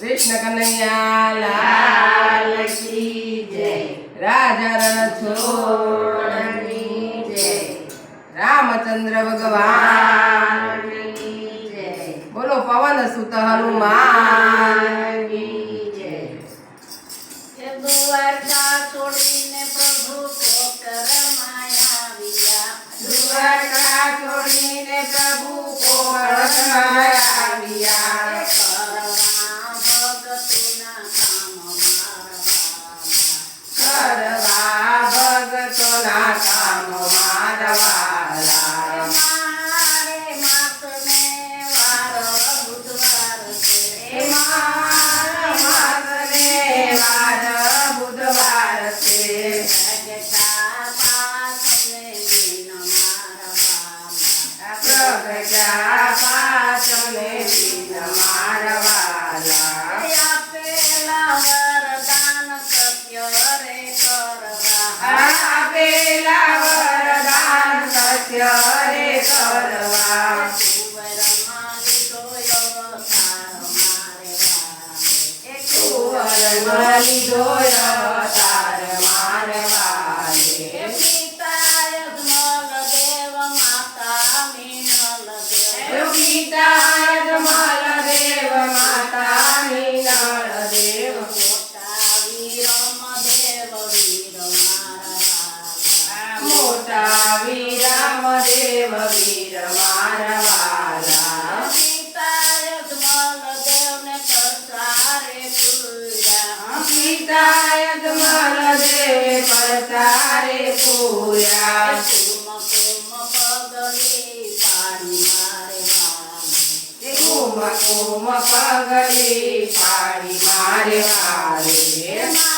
કૃષ્ણ કનૈયા જય. રાજા રણછોડની જય. રામચંદ્ર ભગવાન બોલો, પવન સુત હનુમાન જય. છોડીને પ્રભુ કોકરમાં Yeah. મોટા વીરામ દેવ વીર મારવાલા પિતા યજમલ દેવને કરતારે પૂર્યા. પિતા યજમલ દેવે પરચારે પૂર્યા. કુમ કુમ પગલી પાણી મારે વાલે કુમ કુમ પગલી પાડી મારે વારે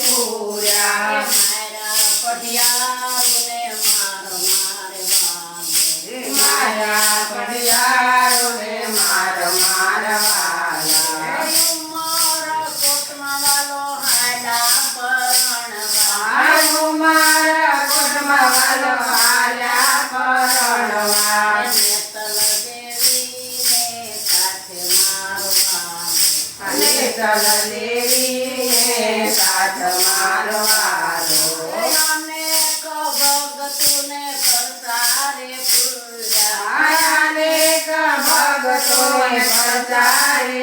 પૂર્યા મારા પડિયારોને માર મારવાલા આયો મારા કોટમાં વાલો આલ્યા પરણવા ચલ દેવીને સાથ મારવાલો અનેક ભગતુને કરતારે પૂર્યા અનેક ભગતોને પરચારે